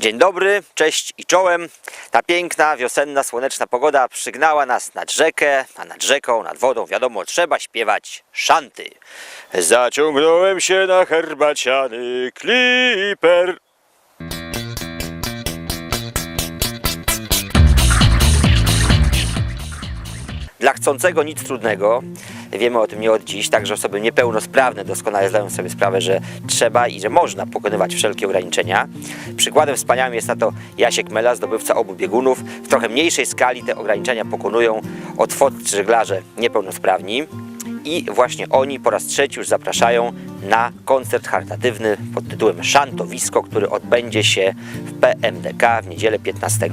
Dzień dobry, cześć i czołem. Ta piękna, wiosenna, słoneczna pogoda przygnała nas nad rzekę, a nad rzeką, nad wodą, wiadomo, trzeba śpiewać szanty. Zaciągnąłem się na herbaciany kliper. Dla chcącego nic trudnego, wiemy o tym nie od dziś, także osoby niepełnosprawne doskonale zdają sobie sprawę, że trzeba i że można pokonywać wszelkie ograniczenia. Przykładem wspaniałym jest na to Jasiek Mela, zdobywca obu biegunów. W trochę mniejszej skali te ograniczenia pokonują otwoccy żeglarze niepełnosprawni. I właśnie oni po raz trzeci już zapraszają na koncert charytatywny pod tytułem Szantowisko, który odbędzie się w PMDK w niedzielę 15.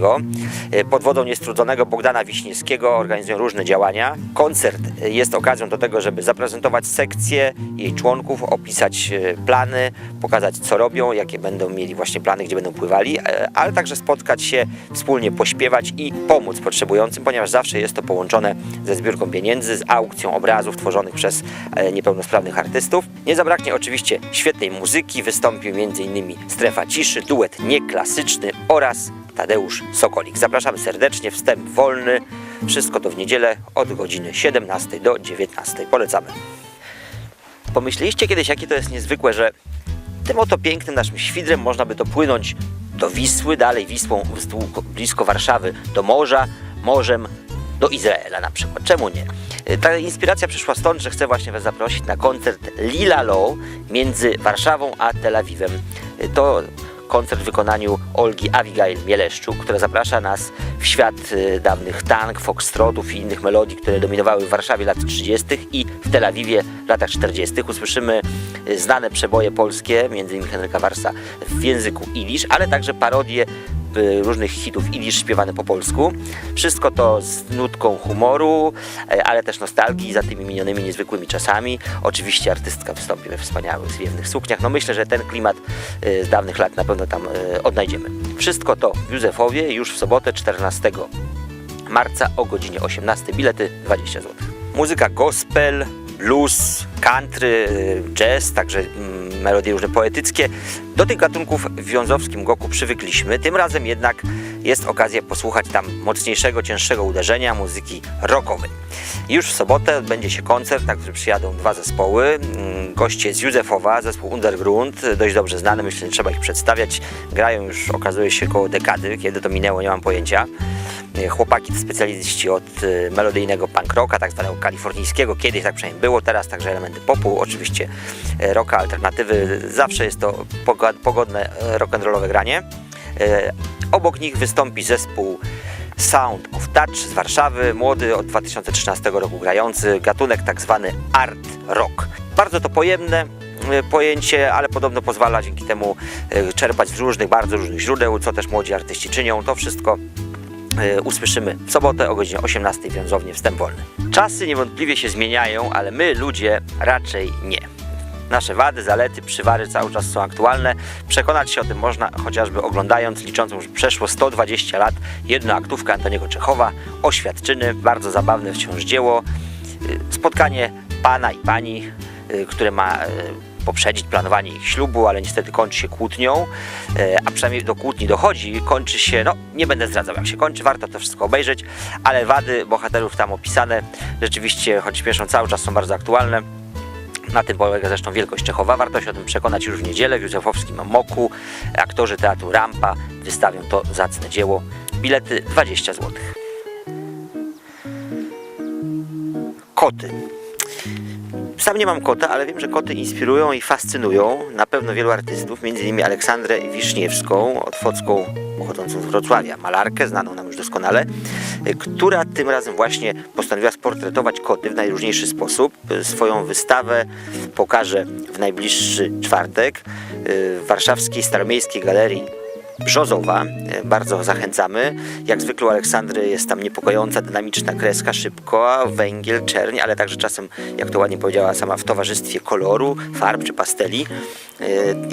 Pod wodą niestrudzonego Bogdana Wiśniewskiego organizują różne działania. Koncert jest okazją do tego, żeby zaprezentować sekcję jej członków, opisać e, plany, pokazać co robią, jakie będą mieli właśnie plany, gdzie będą pływali, e, ale także spotkać się, wspólnie pośpiewać i pomóc potrzebującym, ponieważ zawsze jest to połączone ze zbiórką pieniędzy, z aukcją obrazów tworzonych przez e, niepełnosprawnych artystów. Nie zabraknie oczywiście świetnej muzyki, wystąpił m.in. Strefa Ciszy, duet nieklasyczny oraz Tadeusz Sokolik. Zapraszamy serdecznie, wstęp wolny. Wszystko to w niedzielę od godziny 17 do 19. Polecamy. Pomyśleliście kiedyś, jakie to jest niezwykłe, że tym oto pięknym naszym świdrem można by dopłynąć do Wisły, dalej Wisłą blisko Warszawy, do morza, morzem do Izraela na przykład. Czemu nie? Y, Ta inspiracja przyszła stąd, że chcę właśnie Was zaprosić na koncert Lila Low między Warszawą a Tel Awiwem. Y, To koncert w wykonaniu Olgi Abigail Mieleszczuk, która zaprasza nas w świat y, dawnych tank, foxtrotów i innych melodii, które dominowały w Warszawie lat 30. i w Tel Awiwie latach 40. Usłyszymy znane przeboje polskie, m.in. Henryka Warsa w języku idisz, ale także parodie różnych hitów idisz śpiewane po polsku. Wszystko to z nutką humoru, e, ale też nostalgii za tymi minionymi niezwykłymi czasami. Oczywiście artystka wystąpi we wspaniałych, zwiewnych sukniach. No myślę, że ten klimat y, z dawnych lat na pewno tam y, odnajdziemy. Wszystko to w Józefowie już w sobotę 14 marca o godzinie 18. Bilety 20 zł. Muzyka gospel, blues, country, y, jazz, także mm, melodie różne poetyckie. Do tych gatunków w wiązowskim goku przywykliśmy. Tym razem jednak jest okazja posłuchać tam mocniejszego, cięższego uderzenia muzyki rockowej. Już w sobotę odbędzie się koncert, na który przyjadą dwa zespoły. Mm, Goście z Józefowa, zespół Underground, dość dobrze znany, myślę, że trzeba ich przedstawiać. Grają już, okazuje się, koło dekady. Kiedy to minęło, nie mam pojęcia. E, Chłopaki to specjaliści od e, melodyjnego punk rocka, tak zwanego kalifornijskiego. Kiedyś tak przynajmniej było, teraz także elementy popu, oczywiście e, rocka, alternatywy. Zawsze jest to pogo- pogodne e, rock'n'rollowe granie. Obok nich wystąpi zespół Sound of Touch z Warszawy, młody od 2013 roku grający, gatunek tak zwany art rock. Bardzo to pojemne e, pojęcie, ale podobno pozwala dzięki temu e, czerpać z różnych, bardzo różnych źródeł, co też młodzi artyści czynią. To wszystko e, usłyszymy w sobotę o godzinie 18 wiązownie wstęp wolny. Czasy niewątpliwie się zmieniają, ale my ludzie raczej nie. Nasze wady, zalety, przywary cały czas są aktualne. Przekonać się o tym można chociażby oglądając liczącą już przeszło 120 lat jednoaktówkę Antoniego Czechowa, Oświadczyny, bardzo zabawne wciąż dzieło. Y, Spotkanie pana i pani, y, które ma y, poprzedzić planowanie ich ślubu, ale niestety kończy się kłótnią, a przynajmniej do kłótni dochodzi, kończy się, no nie będę zdradzał jak się kończy, warto to wszystko obejrzeć, ale wady bohaterów tam opisane rzeczywiście, choć śmieszą cały czas są bardzo aktualne. Na tym polega zresztą wielkość Czechowa. Warto się o tym przekonać już w niedzielę w Józefowskim Moku. Aktorzy teatru Rampa wystawią to zacne dzieło. Bilety 20 zł. Koty. Sam nie mam kota, ale wiem, że koty inspirują i fascynują na pewno wielu artystów, m.in. Aleksandrę Wiszniewską, otwocką pochodzącą z Wrocławia, malarkę znaną nam już doskonale, która tym razem właśnie postanowiła sportretować koty w najróżniejszy sposób. Swoją wystawę pokaże w najbliższy czwartek y, w warszawskiej Staromiejskiej Galerii Brzozowa. E, Bardzo zachęcamy. Jak zwykle u Aleksandry jest tam niepokojąca, dynamiczna kreska, szybko, węgiel, czerń, ale także czasem, jak to ładnie powiedziała sama, w towarzystwie koloru, farb czy pasteli. E,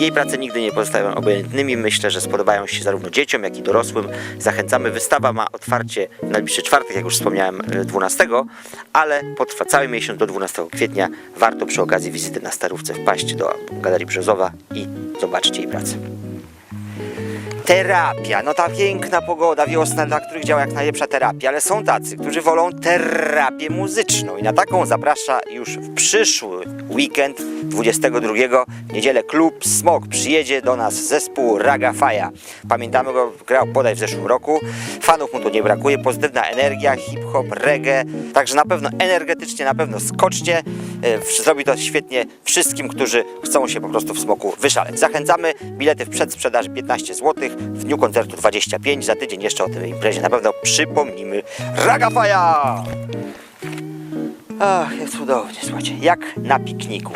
Jej prace nigdy nie pozostają obojętnymi. Myślę, że spodobają się zarówno dzieciom, jak i dorosłym. Zachęcamy. Wystawa ma otwarcie najbliższy czwartek, jak już wspomniałem, e, 12, ale potrwa cały miesiąc do 12 kwietnia. Warto przy okazji wizyty na Starówce wpaść do Galerii Brzozowa i zobaczyć jej pracę. Terapia, no ta piękna pogoda wiosna, dla których działa jak najlepsza terapia, ale są tacy, którzy wolą terapię muzyczną. I na taką zaprasza już w przyszły weekend 22 niedzielę klub Smok. Przyjedzie do nas zespół Raga Faja. Pamiętamy go, grał podaj w zeszłym roku, fanów mu tu nie brakuje, pozytywna energia, hip-hop, reggae, także na pewno energetycznie, na pewno skocznie, E, zrobi to świetnie wszystkim, którzy chcą się po prostu w Smoku wyszaleć. Zachęcamy, bilety w przedsprzedaży 15 zł, w dniu koncertu 25, za tydzień jeszcze o tej imprezie na pewno przypomnimy. Raga Faja! Ach, jest cudownie, słuchajcie, jak na pikniku.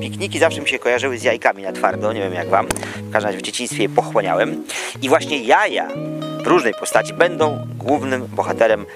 Pikniki zawsze mi się kojarzyły z jajkami na twardo, nie wiem jak wam. W każdym razie w dzieciństwie je pochłaniałem. I właśnie jaja w różnej postaci będą głównym bohaterem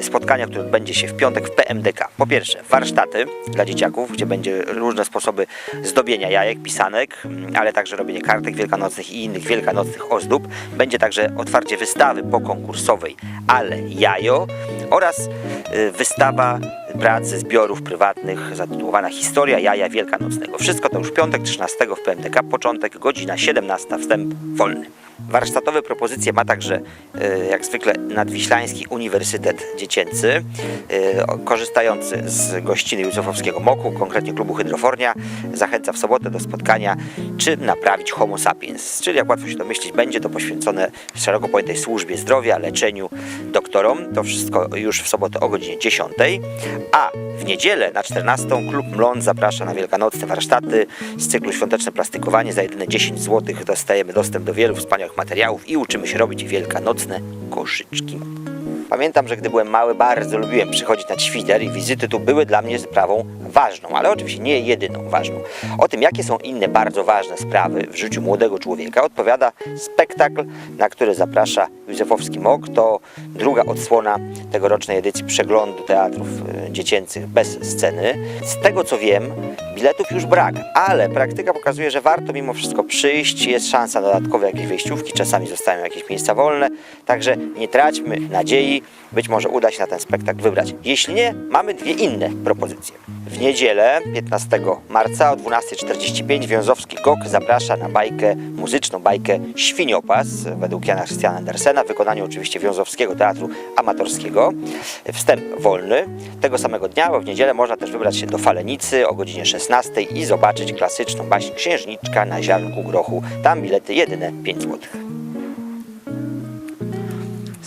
spotkania, które odbędzie się w piątek w PMDK. Po pierwsze, warsztaty dla dzieciaków, gdzie będzie różne sposoby zdobienia jajek, pisanek, mm, ale także robienie kartek wielkanocnych i innych wielkanocnych ozdób. Będzie także otwarcie wystawy pokonkursowej Ale Jajo oraz e, wystawa prac ze zbiorów prywatnych zatytułowana Historia Jaja Wielkanocnego. Wszystko to już piątek 13 w PMDK, początek, godzina 17, wstęp wolny. Warsztatowe propozycje ma także, e, jak zwykle, Nadwiślański Uniwersytet Dziecięcy, e, korzystający z gościny Józefowskiego Moku, konkretnie klubu Hydrofornia. Zachęca w sobotę do spotkania, czym naprawić homo sapiens. Czyli, jak łatwo się domyślić, będzie to poświęcone szeroko pojętej służbie zdrowia, leczeniu, doktorom. To wszystko już w sobotę o godzinie 10. A w niedzielę na 14 klub Mlon zaprasza na wielkanocne warsztaty z cyklu Świąteczne Plastykowanie. Za jedyne 10 zł dostajemy dostęp do wielu wspaniałych materiałów i uczymy się robić wielkanocne koszyczki. Pamiętam, że gdy byłem mały, bardzo lubiłem przychodzić na świder i wizyty tu były dla mnie sprawą ważną, ale oczywiście nie jedyną ważną. O tym, jakie są inne bardzo ważne sprawy w życiu młodego człowieka, odpowiada spektakl, na który zaprasza Józefowski Mok. To druga odsłona tegorocznej edycji przeglądu teatrów e, dziecięcych bez sceny. Z tego co wiem, biletów już brak, ale praktyka pokazuje, że warto mimo wszystko przyjść. Jest szansa dodatkowe jakieś wejściówki, czasami zostają jakieś miejsca wolne, także nie traćmy nadziei. Być może uda się na ten spektakl wybrać. Jeśli nie, mamy dwie inne propozycje. W niedzielę 15 marca o 12.45 Wiązowski Gok zaprasza na bajkę, muzyczną bajkę Świniopas według Jana Christiana Andersena w wykonaniu oczywiście Wiązowskiego Teatru Amatorskiego. Wstęp wolny. Tego samego dnia, w niedzielę można też wybrać się do Falenicy o godzinie 16 i zobaczyć klasyczną baśń Księżniczka na ziarnku grochu. Tam bilety jedyne 5 złotych.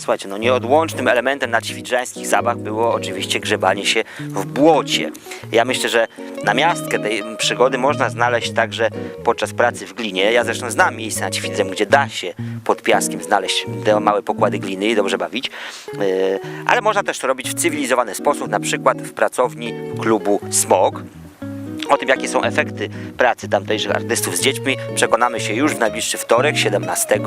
Słuchajcie, no nieodłącznym elementem naćwidżańskich zabaw było oczywiście grzebanie się w błocie. Ja myślę, że na miastkę tej przygody można znaleźć także podczas pracy w glinie. Ja zresztą znam miejsce nad Ćwidzem, gdzie da się pod piaskiem znaleźć te małe pokłady gliny i dobrze bawić. Yy, Ale można też to robić w cywilizowany sposób, na przykład w pracowni klubu Smog. O tym, jakie są efekty pracy tamtejszych artystów z dziećmi, przekonamy się już w najbliższy wtorek, 17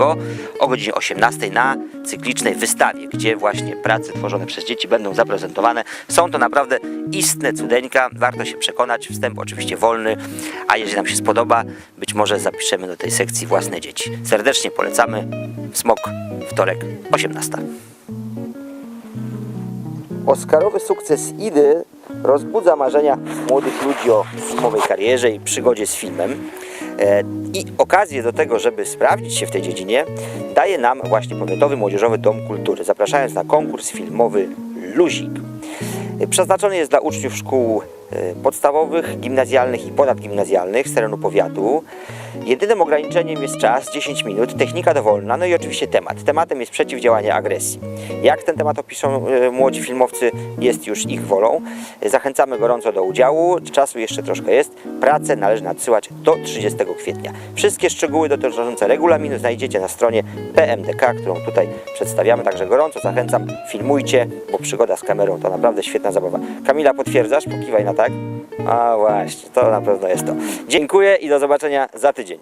o godzinie 18 na cyklicznej wystawie, gdzie właśnie prace tworzone przez dzieci będą zaprezentowane. Są to naprawdę istne cudeńka, warto się przekonać. Wstęp oczywiście wolny, a jeżeli nam się spodoba, być może zapiszemy do tej sekcji własne dzieci. Serdecznie polecamy. Smok, wtorek, 18. Oscarowy sukces Idy rozbudza marzenia młodych ludzi o filmowej karierze i przygodzie z filmem. E, I okazję do tego, żeby sprawdzić się w tej dziedzinie, daje nam właśnie Powiatowy Młodzieżowy Dom Kultury, zapraszając na konkurs filmowy Luzik. E, Przeznaczony jest dla uczniów szkół e, podstawowych, gimnazjalnych i ponadgimnazjalnych z terenu powiatu. Jedynym ograniczeniem jest czas, 10 minut, technika dowolna, no i oczywiście temat. Tematem jest przeciwdziałanie agresji. Jak ten temat opiszą e, młodzi filmowcy, jest już ich wolą. Zachęcamy gorąco do udziału, czasu jeszcze troszkę jest. Pracę należy nadsyłać do 30 kwietnia. Wszystkie szczegóły dotyczące regulaminu znajdziecie na stronie PMDK, którą tutaj przedstawiamy, także gorąco zachęcam, filmujcie, bo przygoda z kamerą to naprawdę świetna zabawa. Kamila, potwierdzasz? Pokiwaj na tak. A właśnie, to na pewno jest to. Dziękuję i do zobaczenia za tydzień.